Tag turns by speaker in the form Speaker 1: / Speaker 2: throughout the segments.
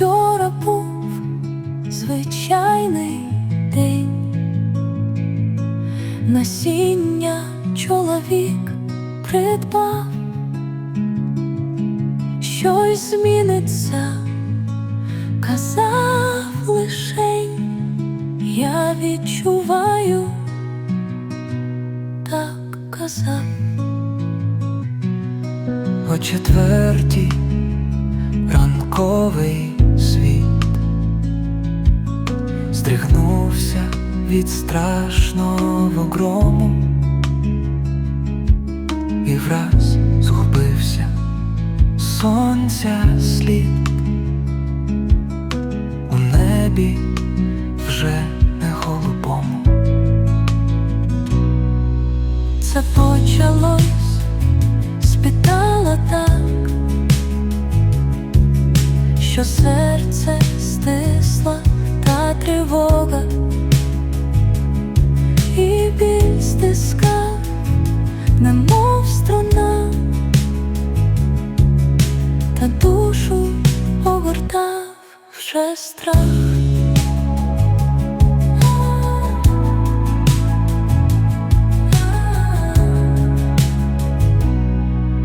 Speaker 1: Вчора був звичайний день, насіння чоловік придбав, щось зміниться, казав лишень, я відчуваю, так казав.
Speaker 2: О четвертій ранковий. Від страшного грому і враз згубився сонця слід у небі вже не голубому.
Speaker 1: Це почалось, спитала так, що серце вже страх.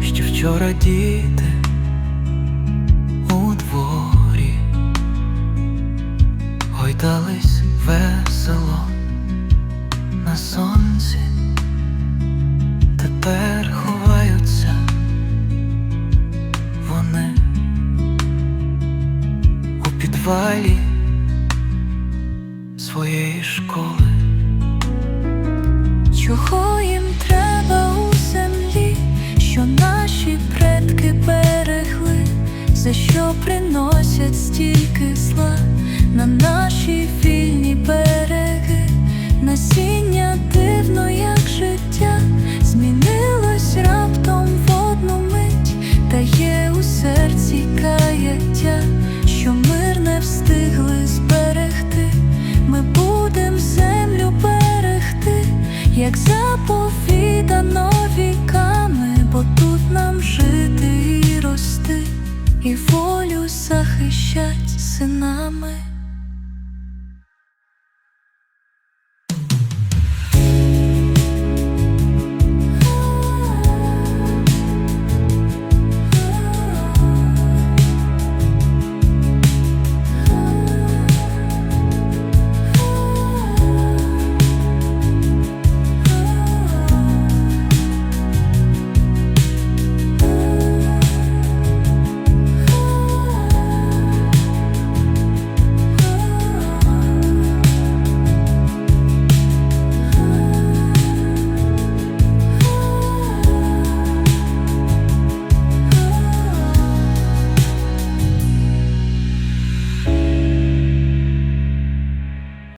Speaker 2: Ще вчора діти у дворі гойдались весело підвалі своєї школи.
Speaker 1: Чого їм треба у землі, що наші предки берегли, за що приносять стільки